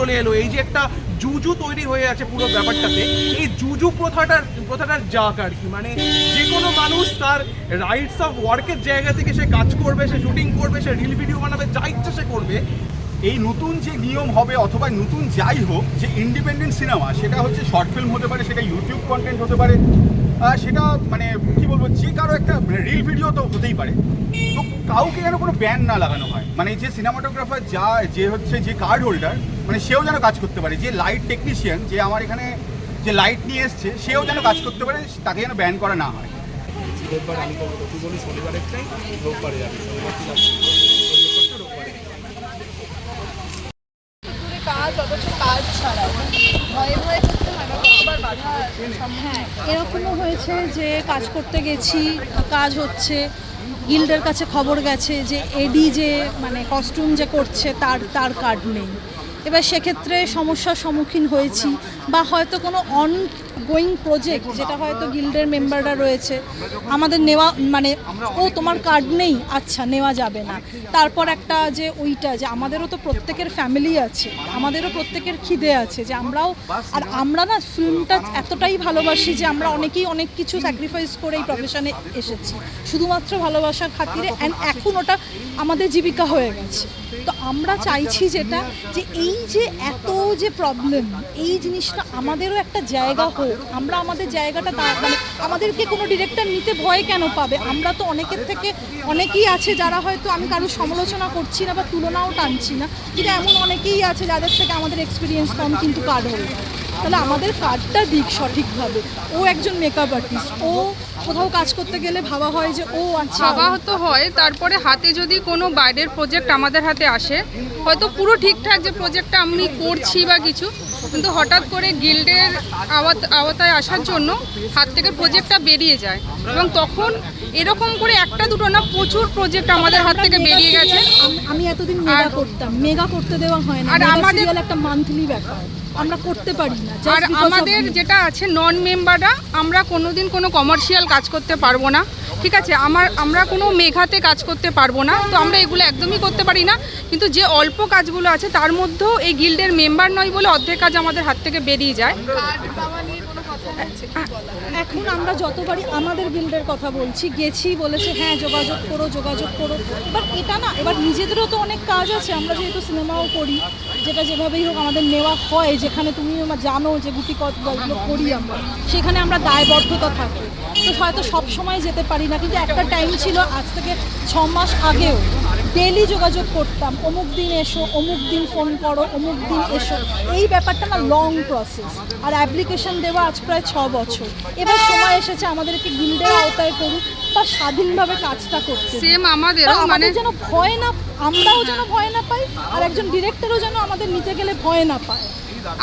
চলে এলো। এই যে একটা জুজু তৈরি হয়ে আছে পুরো ব্যাপারটাতে। এই জুজু প্রথাটার প্রথাটার যাক আর কি। মানে যে কোনো মানুষ তার রাইটস অফ ওয়ার্কের জায়গা থেকে সে কাজ করবে, সে শুটিং করবে, সে রিল ভিডিও বানাবে, যা ইচ্ছা সে করবে। এই নতুন যে নিয়ম হবে অথবা নতুন যাই হোক, যে ইন্ডিপেন্ডেন্ট সিনেমা সেটা হচ্ছে শর্ট ফিল্ম হতে পারে, সেটা ইউটিউব কন্টেন্ট হতে পারে সেটা মানে কি বলব, যে কারও একটা রিল ভিডিও তো হতেই পারে। তো কাউকে যেন কোনো ব্যান না লাগানো হয়। মানে যে সিনেমাটোগ্রাফার যা, যে হচ্ছে যে কার্ড হোল্ডার মানে সেও যেন কাজ করতে পারে যে লাইট টেকনিশিয়ান যে আমার এখানে যে লাইট নিয়ে এসছে সেও যেন কাজ করতে পারে তাকে যেন ব্যান করা না হয়। রোববার আমি করব তুই বলি শনিবারেরটাই রোববারে যাবে। শনিবার তুই যাবি? রোববারে কাজ অথচ কাজ ছাড়া ভয়ে ভয়ে করতে হয় হ্যাঁ এরকমও হয়েছে যে কাজ করতে গেছি কাজ হচ্ছে গিল্ডের কাছে খবর গেছে যে এডি যে মানে কস্টিউম যে করছে তার তার কার্ড নেই। এবার সেক্ষেত্রে সমস্যার সম্মুখীন হয়েছি বা হয়তো কোনো অন গোয়িং প্রজেক্ট যেটা হয়তো গিল্ডের মেম্বাররা রয়েছে, আমাদের নেওয়া মানে ও তোমার কার্ড নেই আচ্ছা নেওয়া যাবে না। তারপর একটা যে ওইটা যে আমাদেরও তো প্রত্যেকের ফ্যামিলি আছে, আমাদেরও প্রত্যেকের খিদে আছে যে আমরাও, আর আমরা না ফিল্মটা এতটাই ভালোবাসি যে আমরা অনেকেই অনেক কিছু স্যাক্রিফাইস করে এই প্রফেশনে এসেছি। শুধুমাত্র ভালোবাসার খাতিরে অ্যান্ড এখন ওটা আমাদের জীবিকা হয়ে গেছে। তো আমরা চাইছি যেটা, যে এই যে এত যে প্রবলেম এই জিনিসটা আমাদেরও একটা জায়গা হোক। আমরা আমাদের জায়গাটা মানে আমাদেরকে কোনো ডিরেক্টর নিতে ভয় কেন পাবে? আমরা তো অনেকের থেকে অনেকেই আছে যারা হয়তো আমি কারোর সমালোচনা করছি না বা তুলনাও টানছি না, কিন্তু এমন অনেকেই আছে যাদের থেকে আমাদের এক্সপিরিয়েন্স কম কিন্তু কার্ড হয়ে তাহলে আমাদের কার্ডটা দিক সঠিকভাবে। ও একজন মেকআপ আর্টিস্ট ও কোথাও কাজ করতে গেলে ভাবা হয় যে ও আচ্ছা ভাবা তো হয় তারপরে হাতে যদি কোনো বাইরের প্রজেক্ট আমাদের হাতে আসে হয়তো পুরো ঠিকঠাক যে প্রজেক্টটা আমি করছি বা কিছু কিন্তু হঠাৎ করে গিল্ডের আওয়াত আওতায় আসার জন্য হাত থেকে প্রজেক্টটা বেরিয়ে যায়। এবং তখন এরকম করে একটা দুটো না প্রচুর প্রজেক্ট আমাদের হাত থেকে বেরিয়ে গেছে। আমি এতদিন মেগা করতাম মেগা করতে দেওয়া হয় না আর আমাদের- একটা মান্থলি ব্যাপার। আমরা করতে পারি না আর আমাদের যেটা আছে নন মেম্বাররা আমরা কোনোদিন কোনো কমার্শিয়াল কাজ করতে পারব না। ঠিক আছে? আমার আমরা কোনো মেঘাতে কাজ করতে পারব না। তো আমরা এগুলো একদমই করতে পারি না। কিন্তু যে অল্প কাজগুলো আছে তার মধ্যেও এই গিল্ডের মেম্বার নয় বলে অর্ধেক কাজ আমাদের হাত থেকে বেরিয়ে যায়। এখন আমরা যতবারই আমাদের বিল্ডের কথা বলছি, গেছি, বলেছে হ্যাঁ যোগাযোগ করো যোগাযোগ করো। এবার এটা না, এবার নিজেদেরও তো অনেক কাজ আছে। আমরা যেহেতু সিনেমাও করি, যেটা যেভাবেই হোক আমাদের নেওয়া হয়, যেখানে তুমি জানো যে গুটি কতগুলো করি আমরা, সেখানে আমরা দায়বদ্ধতা থাকে। তো হয়তো সব সময় যেতে পারি না, কিন্তু একটা টাইম ছিল আজ থেকে ছ মাস আগেও। ডেলি যোগাযোগ করতাম অমুক দিন এসো অমুক দিন ফোন করো অমুক দিন এসো। এই ব্যাপারটা না লং প্রসেস আর অ্যাপ্লিকেশন দেওয়া আজ প্রায় ছ বছর। এবার সময় এসেছে আমাদেরকে গিল্ডের আওতায় করুক বা স্বাধীনভাবে কাজটা করতে সেম আমাদের মানে যেন ভয় না আমরাও যেন ভয় না পাই আর একজন ডিরেক্টরও যেন আমাদের নিতে গেলে ভয় না পায়।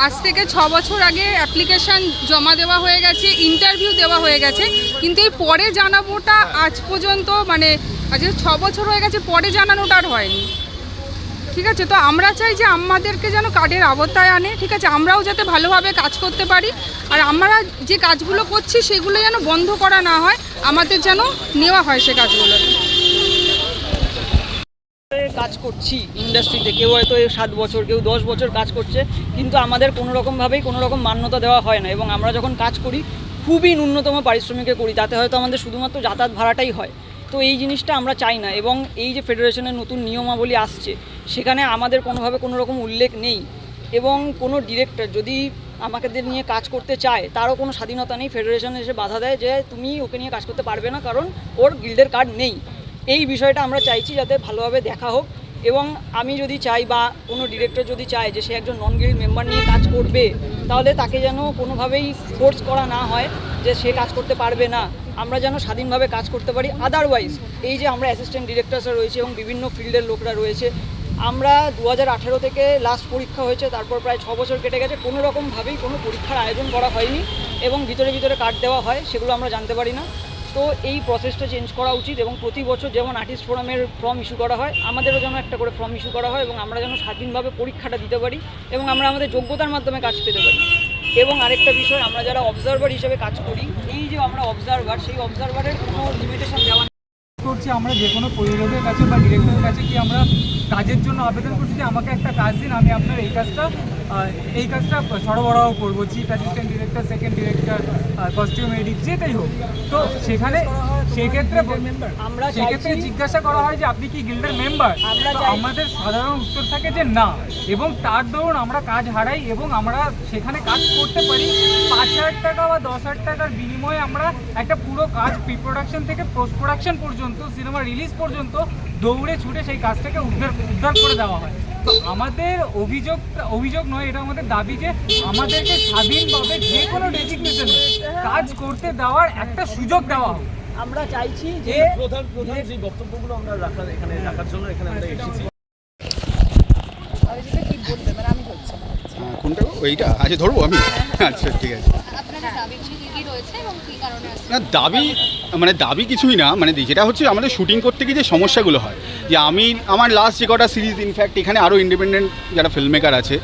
আজ থেকে ছ বছর আগে অ্যাপ্লিকেশন জমা দেওয়া হয়ে গেছে ইন্টারভিউ দেওয়া হয়ে গেছে কিন্তু এই পরে জানাবোটা আজ পর্যন্ত মানে আজ ছ বছর হয়ে গেছে, পরে জানানোটা আর হয়নি। ঠিক আছে? তো আমরা চাই যে আমাদেরকে যেন কার্ডের আওতায় আনে, ঠিক আছে? আমরাও যাতে ভালোভাবে কাজ করতে পারি। আর আমরা যে কাজগুলো করছি, সেগুলো যেন বন্ধ করা না হয়, আমাদের যেন নেওয়া হয় সে কাজগুলো। কাজ করছি ইন্ডাস্ট্রিতে, কেউ হয়তো সাত বছর, কেউ দশ বছর কাজ করছে, কিন্তু আমাদের কোনো রকমভাবেই কোনো রকম মান্যতা দেওয়া হয় না। এবং আমরা যখন কাজ করি, খুবই ন্যূনতম পারিশ্রমিকে করি, তাতে হয়তো আমাদের শুধুমাত্র যাতায়াত ভাড়াটাই হয়। তো এই জিনিসটা আমরা চাই না এবং এই যে ফেডারেশনের নতুন নিয়মাবলী আসছে, সেখানে আমাদের কোনোভাবে কোনো রকম উল্লেখ নেই এবং কোনো ডিরেক্টর যদি আমাকে নিয়ে কাজ করতে চায়, তারও কোনো স্বাধীনতা নেই। ফেডারেশন এসে বাধা দেয় যে তুমি ওকে নিয়ে কাজ করতে পারবে না কারণ ওর গিল্ডের কার্ড নেই। এই বিষয়টা আমরা চাইছি যাতে ভালোভাবে দেখা হোক এবং আমি যদি চাই বা কোনো ডিরেক্টর যদি চায় যে সে একজন নন গিল্ড মেম্বার নিয়ে কাজ করবে, তাহলে তাকে যেন কোনোভাবেই ফোর্স করা না হয় যে সে কাজ করতে পারবে না। আমরা যেন স্বাধীনভাবে কাজ করতে পারি। আদারওয়াইজ এই যে আমরা অ্যাসিস্ট্যান্ট ডিরেক্টরসরা রয়েছে এবং বিভিন্ন ফিল্ডের লোকরা রয়েছে, আমরা দু হাজার আঠেরো থেকে লাস্ট পরীক্ষা হয়েছে, তারপর প্রায় ছ বছর কেটে গেছে। কোনো রকমভাবেই কোনো পরীক্ষার আয়োজন করা হয়নি এবং ভিতরে ভিতরে কার্ড দেওয়া হয়, সেগুলো আমরা জানতে পারি না। তো এই প্রসেসটা চেঞ্জ করা উচিত এবং প্রতি বছর যেমন আর্টিস্ট ফোরামের ফর্ম ইস্যু করা হয়, আমাদেরও যেন একটা করে ফর্ম ইস্যু করা হয় এবং আমরা যেন স্বাধীনভাবে পরীক্ষাটা দিতে পারি এবং আমরা আমাদের যোগ্যতার মাধ্যমে কাজ পেতে পারি। এবং আরেকটা বিষয়, আমরা যারা অবজারভার হিসেবে কাজ করি, এই যে আমরা অবজারভার সেই অবজারভারের কোনো লিমিটেশন দেওয়া করছি আমরা যে কোনো প্রযোজকের কাছে বা ডিরেক্টরের কাছে কি আমরা কাজের জন্য আবেদন করছি আমাকে একটা কাজ দিন, আমি আপনার এই কাজটা এই কাজটা সরবরাহ করব। Chief assistant director second director costume edit যেটাই হোক। তো সেখানে সেক্ষেত্রে আমরা সেক্ষেত্রে জিজ্ঞাসা করা হয় যে আপনি কি গিল্ডের মেম্বার আমাদের সাধারণ উত্তর থাকে যে না। এবং তার দরুন আমরা কাজ হারাই এবং আমরা সেখানে কাজ করতে পারি। পাঁচ হাজার টাকা বা দশ হাজার টাকার বিনিময়ে আমরা একটা পুরো কাজ প্রি প্রোডাকশন থেকে পোস্ট প্রোডাকশন পর্যন্ত সিনেমা রিলিজ পর্যন্ত দৌড়ে ছুটে সেই কাজটাকে উদ্ধার উদ্ধার করে দেওয়া হয়। তো আমাদের অভিযোগ অভিযোগ নয় এটা আমাদের দাবি যে আমাদেরকে স্বাধীনভাবে যে কোনো ডেজিগনেশনে কাজ করতে দেওয়ার একটা সুযোগ দেওয়া হোক। আমরা চাইছি যে প্রধান প্রধান যে বক্তব্যগুলো আমরা রাখার এখানে রাখার জন্য এখানে আমরা এসেছি। মানে। হ্যাঁ, কোনটা গো? এইটা? আচ্ছা ধরবো আমি? আচ্ছা ঠিক আছে। না, দাবি মানে দাবি কিছুই না মানে যেটা হচ্ছে আমাদের শুটিং করতে গিয়ে যে সমস্যাগুলো হয়, যে আমি, আমার লাস্ট যে কটা সিরিজ ইনফ্যাক্ট এখানে আরও ইন্ডিপেন্ডেন্ট যারা ফিল্ম মেকার আছে,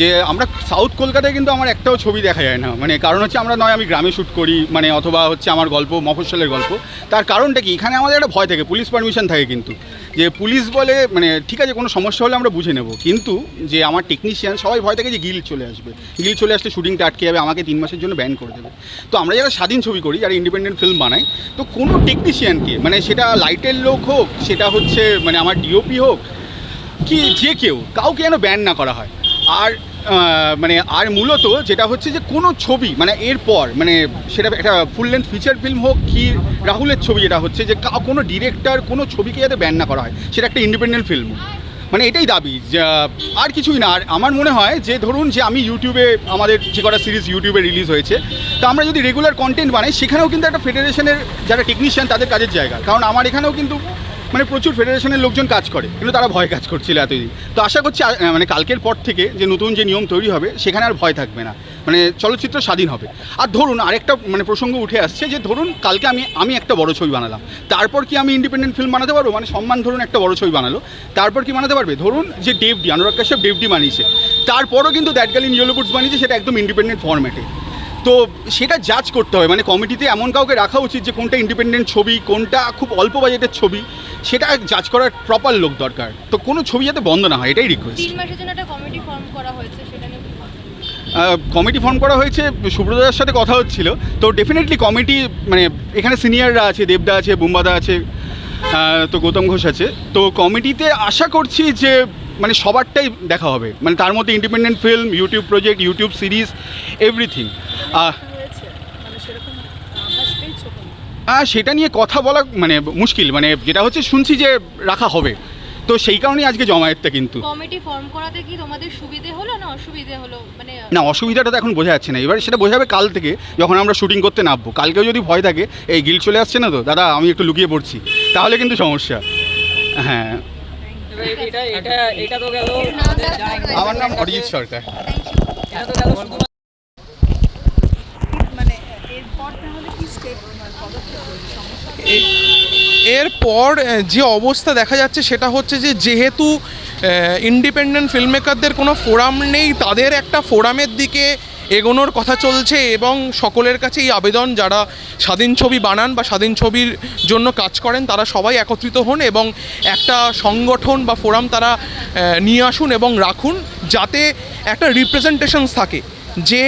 যে আমরা সাউথ কলকাতায় কিন্তু আমার একটাও ছবি দেখা যায় না মানে কারণ হচ্ছে আমরা নয়, আমি গ্রামে শ্যুট করি মানে অথবা হচ্ছে আমার গল্প, মফস্বলের গল্প, তার কারণটা কি? এখানে আমাদের একটা ভয় থাকে পুলিশ পারমিশন থাকে কিন্তু। যে পুলিশ বলে মানে ঠিক আছে, কোনো সমস্যা হলে আমরা বুঝে নেব। কিন্তু যে আমার টেকনিশিয়ান সবাই ভয় থাকে যে গিল চলে আসবে। গিল চলে আসলে শুটিংটা আটকে যাবে, আমাকে তিন মাসের জন্য ব্যান করে দেবে। তো আমরা যারা স্বাধীন ছবি করি, যারা ইন্ডিপেন্ডেন্ট ফিল্ম বানাই, তো কোনো টেকনিশিয়ানকে মানে সেটা লাইটের লোক হোক, সেটা হচ্ছে মানে আমার ডিওপি হোক, কি যে কেউ, কাউকে যেন ব্যান না করা হয়। আর মানে আর মূলত যেটা হচ্ছে যে কোনো ছবি মানে এরপর মানে সেটা একটা ফুল লেন্থ ফিচার ফিল্ম হোক কি, রাহুলের ছবি যেটা হচ্ছে যে কোনো ডিরেক্টর কোনো ছবিকে যাতে ব্যান না করা হয়, সেটা একটা ইন্ডিপেন্ডেন্ট ফিল্ম মানে এটাই দাবি আর কিছুই না। আর আমার মনে হয় যে ধরুন যে আমি ইউটিউবে আমাদের যে কটা সিরিজ ইউটিউবে রিলিজ হয়েছে, তো আমরা যদি রেগুলার কন্টেন্ট বানাই, সেখানেও কিন্তু একটা ফেডারেশনের যারা টেকনিশিয়ান তাদের কাজের জায়গা। কারণ আমার এখানেও কিন্তু মানে প্রচুর ফেডারেশনের লোকজন কাজ করে, কিন্তু তারা ভয় কাজ করছিল এতদিন। তো আশা করছি মানে কালকের পর থেকে যে নতুন যে নিয়ম তৈরি হবে, সেখানে আর ভয় থাকবে না। মানে চলচ্চিত্র স্বাধীন হবে। আর ধরুন, আরেকটা মানে প্রসঙ্গ উঠে আসছে যে ধরুন, কালকে আমি আমি একটা বড় ছবি বানালাম। তারপর কি আমি ইন্ডিপেন্ডেন্ট ফিল্ম বানাতে পারব? মানে সম্মান ধরুন একটা বড় ছবি বানালো। তারপর কি বানাতে পারবে? ধরুন যে ডেভডি অনুরাগ কাশ্যপ ডেভডি বানিয়েছে। তারপরও কিন্তু দ্যাট গালিন ইয়েলো বুটস বানিয়েছে, সেটা একদম ইন্ডিপেন্ডেন্ট ফরম্যাটে তো সেটা জাজ করতে হবে। মানে কমিটিতে এমন কাউকে রাখা উচিত যে কোনটা ইন্ডিপেন্ডেন্ট ছবি, কোনটা খুব অল্প বাজেটের ছবি সেটা জাজ করার প্রপার লোক দরকার। তো কোনো ছবি যাতে বন্ধ না হয় এটাই রিকোয়েস্ট তিন মাসের জন্য একটা কমিটি ফর্ম করা হয়েছে সেটা নিয়ে কমিটি ফর্ম করা হয়েছে সুব্রতদার সাথে কথা হচ্ছিল। তো ডেফিনেটলি কমিটি মানে এখানে সিনিয়ররা আছে দেবদা আছে বুম্বাদা আছে তো গৌতম ঘোষ আছে। তো কমিটিতে আশা করছি যে মানে সবারটাই দেখা হবে। মানে তার মধ্যে independent film YouTube project YouTube series everything আর সেটা নিয়ে কথা বলা মানে মুশকিল মানে যেটা হচ্ছে শুনছি যে রাখা হবে তো সেই কারণেই আজকে জমায়েতটা কিন্তু কমিটি ফর্ম করাতে কি তোমাদের সুবিধে হলো না অসুবিধে হলো মানে না অসুবিধাটা তো এখন বোঝা যাচ্ছে না এবার সেটা বোঝা যাবে কাল থেকে যখন আমরা শুটিং করতে নামবো কালকেও যদি ভয় থাকে এই গিল চলে আসছে না তো দাদা আমি একটু লুকিয়ে পড়ছি তাহলে কিন্তু সমস্যা হ্যাঁ এটা এটা এটা তো গেল আমার নাম অরিজিৎ সরকার এটা তো গেল শুধু এরপর আহ, যে অবস্থা দেখা যাচ্ছে সেটা হচ্ছে যে যেহেতু ইন্ডিপেন্ডেন্ট ফিল্ম মেকারদের কোনো ফোরাম নেই তাদের একটা ফোরামের দিকে এগোনোর কথা চলছে এবং সকলের কাছে এই আবেদন যারা স্বাধীন ছবি বানান বা স্বাধীন ছবির জন্য কাজ করেন তারা সবাই একত্রিত হন এবং একটা সংগঠন বা ফোরাম তারা নিয়ে আসুন এবং রাখুন যাতে একটা রিপ্রেজেন্টেশনস থাকে। যে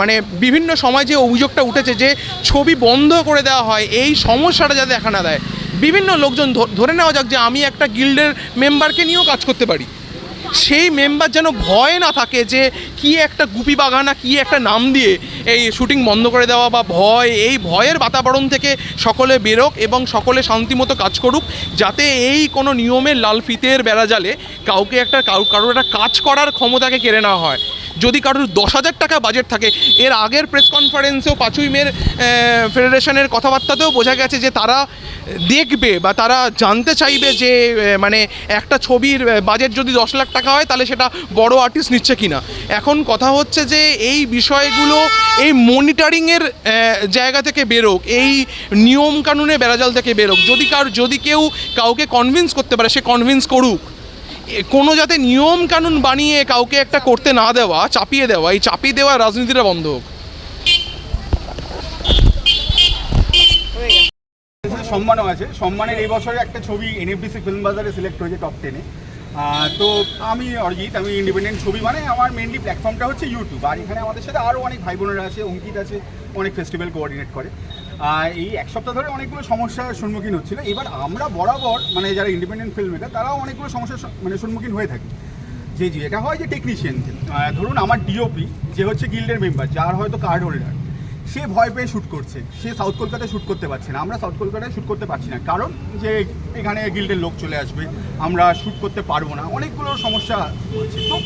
মানে বিভিন্ন সময় যে অভিযোগটা উঠেছে যে ছবি বন্ধ করে দেওয়া হয়, এই সমস্যাটা যাতে দেখা না দেয়। বিভিন্ন লোকজন ধরে নেওয়া যাক যে আমি একটা গিল্ডের মেম্বারকে নিয়েও কাজ করতে পারি। সেই মেম্বার যেন ভয় না থাকে যে কি একটা গুপি বাগানা, কি একটা নাম দিয়ে এই শুটিং বন্ধ করে দেওয়া বা ভয়, এই ভয়ের বাতাবরণ থেকে সকলে বেরোক এবং সকলে শান্তিমতো কাজ করুক, যাতে এই কোনো নিয়মের লাল ফিতের বেড়াজালে কাউকে একটা কারও কারোর একটা কাজ করার ক্ষমতাকে কেড়ে নেওয়া হয়। যদি কারোর দশ হাজার টাকা বাজেট থাকে, এর আগের প্রেস কনফারেন্সেও পাঁচই মের ফেডারেশনের কথাবার্তাতেও বোঝা গেছে যে তারা দেখবে বা তারা জানতে চাইবে যে মানে একটা ছবির বাজেট যদি দশ লাখ টাকা হয়, তাহলে সেটা বড় আর্টিস্ট নিচ্ছে কিনা। এখন কথা হচ্ছে যে এই বিষয়গুলো, এই মনিটরিংয়ের জায়গা থেকে বেরোক, এই নিয়ম কানুনে বেড়াজাল থেকে বেরোক। যদি কার, যদি কেউ কাউকে কনভিন্স করতে পারে, সে কনভিন্স করুক। কোনো যাতে নিয়ম কানুন বানিয়ে কাউকে একটা করতে না দেওয়া, চাপিয়ে দেওয়া, এই চাপিয়ে দেওয়া রাজনীতিটা বন্ধ হোক। সম্মানও আছে। সম্মানের এই বছরে একটা ছবি এনএফডিসি ফিল্ম বাজারে সিলেক্ট হয়েছে টপ টেনে তো আমি অরিজিৎ, আমি ইন্ডিপেন্ডেন্ট ছবি মানে আমার মেনলি প্ল্যাটফর্মটা হচ্ছে ইউটিউব আর এখানে আমাদের সাথে আরও অনেক ভাই বোনেরা আছে, অঙ্কিত আছে, অনেক ফেস্টিভ্যাল কোঅর্ডিনেট করে। এই এক সপ্তাহ ধরে অনেকগুলো সমস্যার সম্মুখীন হচ্ছিল। এবার আমরা বরাবর মানে যারা ইন্ডিপেন্ডেন্ট ফিল্ম মেকার তারাও অনেকগুলো সমস্যার মানে সম্মুখীন হয়ে থাকি। যে যে এটা হয় যে টেকনিশিয়ান ধরুন আমার ডিওপি যে হচ্ছে গিল্ডের মেম্বার যার হয়তো কার্ড হোল্ডার সে ভয় পেয়ে শ্যুট করছে। সে সাউথ কলকাতায় শ্যুট করতে পারছে না। আমরা সাউথ কলকাতায় শ্যুট করতে পারছি না। কারণ যে এখানে গিল্ডের লোক চলে আসবে, আমরা শ্যুট করতে পারব না। অনেকগুলো সমস্যা হচ্ছে। তো